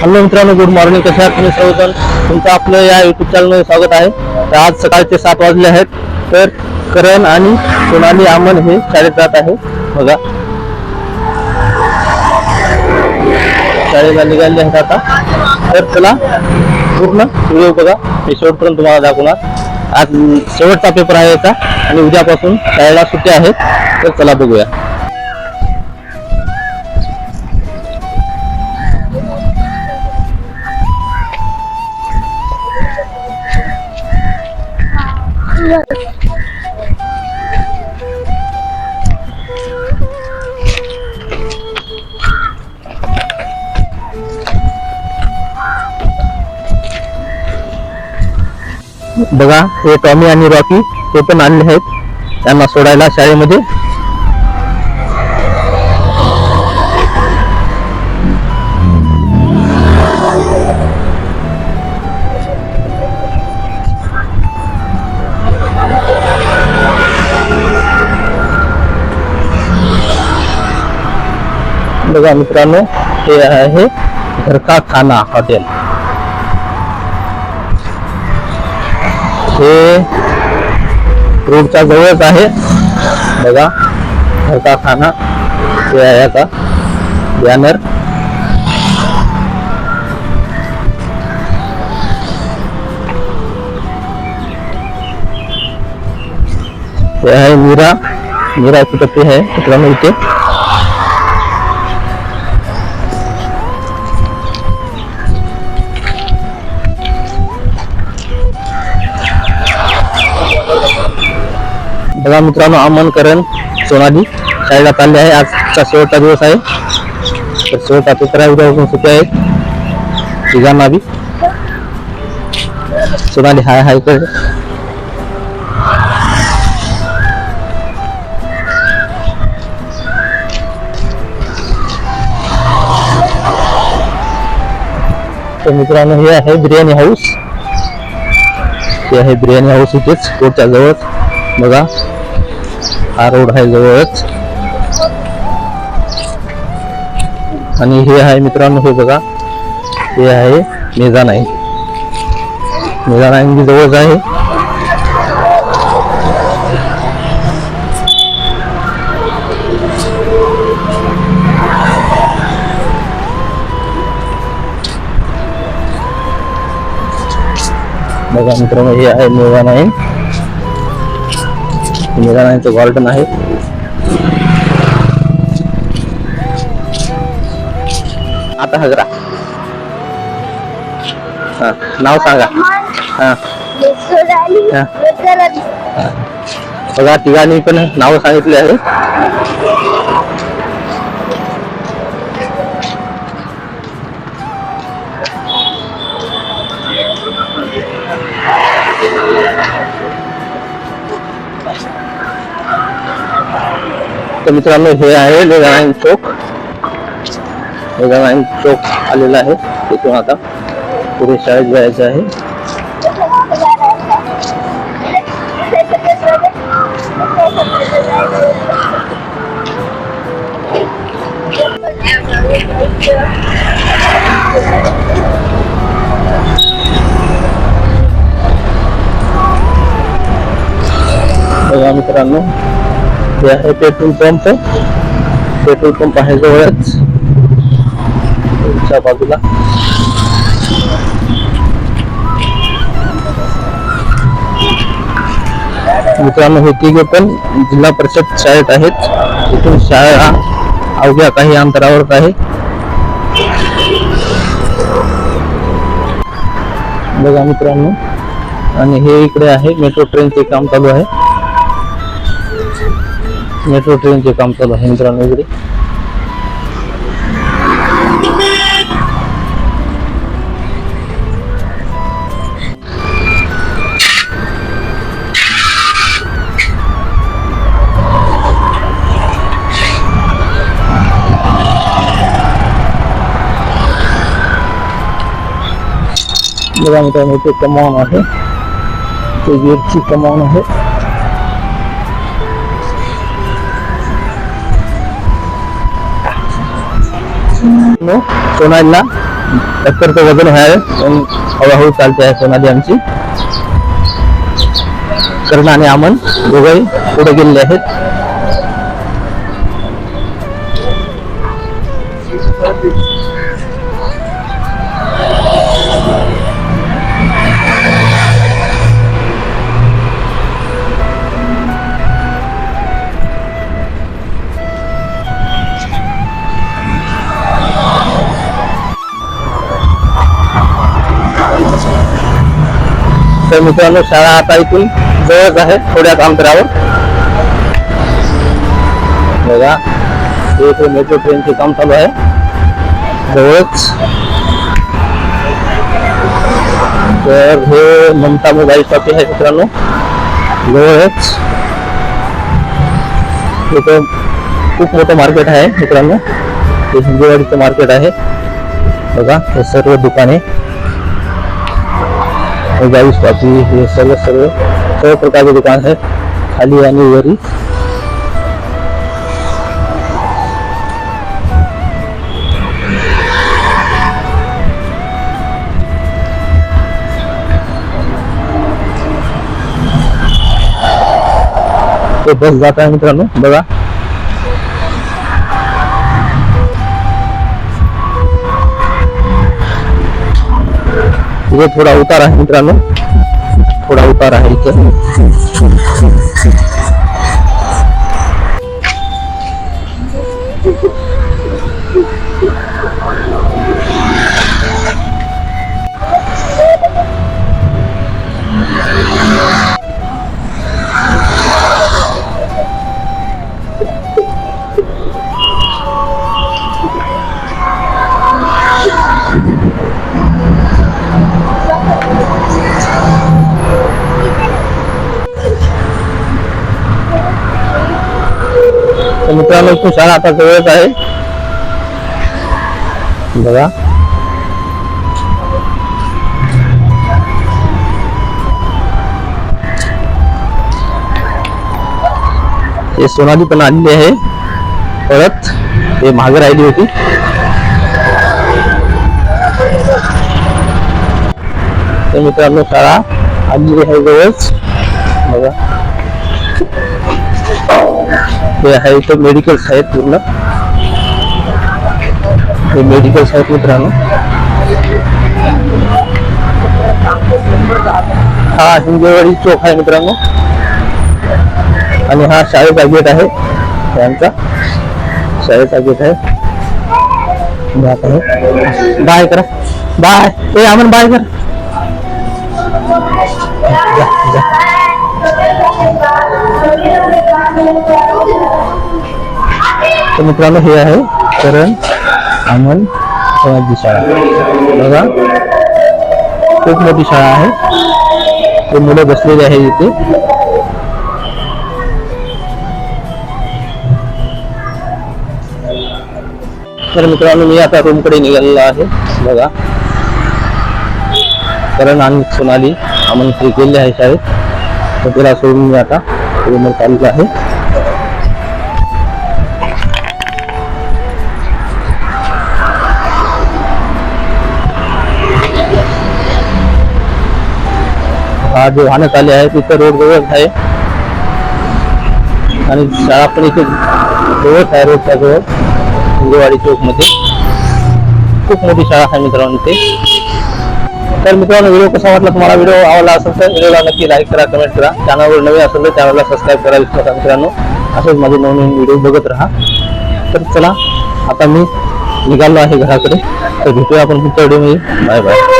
Hello मित्रांनो good morning कशा आहात तुम्ही सर्वजण? तुमचं आपलं या युट्यूब चॅनलमध्ये स्वागत आहे. तर आज सकाळचे सात वाजले आहेत. तर करण आणि सोनाली आमन हे शाळेत जात आहे. बघा. शाळेला निघाले आहेत आता. तर चला पूर्ण व्हिडिओ बघा. मी शेवटपर्यंत तुम्हाला दाखवणार. आज शेवटचा पेपर आहे याचा. आणि उद्यापासून शाळेला सुट्ट्या आहेत. तर चला बघूया. बघा हे टॉमी आणि रॉकी ते पण आणले आहेत. त्यांना सोडायला शाळेमध्ये. बघा मित्रांनो, हे आहे घरका खाना हॉटेल. हे रोडच्या जवळच आहे. बघा खाना, हे आहे आता बॅनर हे मीरा. मीरा आहे? मित्रांनो, इथे. बघा मित्रांनो अमन करण सोनाली शाळेला चालले आहे. आजचा शेवटचा दिवस आहे. तर शेवटचा पेपर आहे उद्यापासून सुट्टी आहे. तिघांना बी सोनाली हाय हाय कर. तर मित्रांनो हे आहे बिर्याणी हाऊस. हे आहे बिर्याणी हाऊस इथेच कोर्टच्या जवळ. बघा. हा रोड आहे जवळच. आणि हे आहे मित्रांनो हे बघा. हे आहे मेजानाईन मेजानाईन बी जवळच आहे. बघा मित्रांनो हे आहे मेजानाईन मेजानाईनचं गार्डन आहे. आता हजरा. हा नाव सांगा. हा. बघा तिघांनी पण नाव सांगितले आहे. तर मित्रांनो हे चौक. लेगानाईन चौक आता शाळेत जायचं आहे. बघा मित्रांनो हे आहे पेट्रोल पंप. पेट्रोल पंप आहे जवळच. बाजूला. मित्रांनो हे तिघे पण जिल्हा परिषद शाळेत आहेत. इथून शाळा अवघ्या काही अंतरावर आहे. बघा मित्रांनो. आणि हे इकडे आहे. मेट्रो ट्रेनचे काम चालू आहे. मेट्रो ट्रेनचे काम चालू आहे मित्रांनो इकडे. बघा मित्रांनो इथे कमावून आहे. ते गेटची कमावून आहे. सोनालीला टक्करचं वजन आहे. पण हळूहळू चालते आहे सोनाली आमची. कर्ण आणि आमन दोघंही पुढे गेलेले आहेत. तर मित्रांनो शाळा आता इथून जवळच आहे थोड्याच अंतरावर बघा इथे मेट्रो ट्रेनचे काम चालू हे ममता मोबाईल शॉपी मित्रांनो जवळच इथं खूप मोठं मार्केट मित्रांनो हे हिंदीवाडीचं मार्केट हे सर्व दुकाने गाई कॉफी हे सर्व सर्व सर्व प्रकारचे दुकान आहे खाली आणि वरी ते बस जात आहे मित्रांनो बघा। इथे थोडा उतार आहे मित्रांनो. थोडा उतार आहे इथे. तर मित्रांनो शाळा आता जवळच आहे. बघा. हे सोनाली पण आलेली आहे. परत हे मागे राहिली होती. मित्रांनो शाळा आलेली आहे जवळच. बघा. हे आहे इथं मेडिकल्स पूर्ण हे मेडिकल्स आहेत मित्रांनो हा हिंजेवाडी चौक आहे मित्रांनो आणि हा शाळेचा गेट आहे यांचा शाळेचा गेट आहे बाय करा बाय ते बाय कर तर मित्रांनो हे आहे करण अमन समाजची शाळा. बघा खूप मोठी शाळा आहे. ते मुलं बसलेली आहे इथे. तर मित्रांनो मी आता रूमकडे निघालेलो आहे. बघा. करण आणि सोनाली अमन ते गेले आहे शाळेत. तर तिला सोडून मी आता रूमवर चाललो आहे. जे वाहनं आले आहे तिथं रोड जवळच आहे. आणि शाळा पण इथे जवळच आहे रोडच्या जवळ. हिंगेवाडी चौकमध्ये खूप मोठी शाळा आहे मित्रांनो इथे. तर मित्रांनो व्हिडिओ कसा वाटला तुम्हाला? व्हिडिओ आवडला असेल तर व्हिडिओला नक्की लाईक करा कमेंट करा. चॅनलवर नवीन असेल तर चॅनलला सबस्क्राईब करा विसरू नका मित्रांनो. असेच माझे नवीन व्हिडिओ बघत राहा. तर चला आता मी निघालो आहे घराकडे. तर भेटूया आपण पुढच्या व्हिडिओमध्ये बाय बाय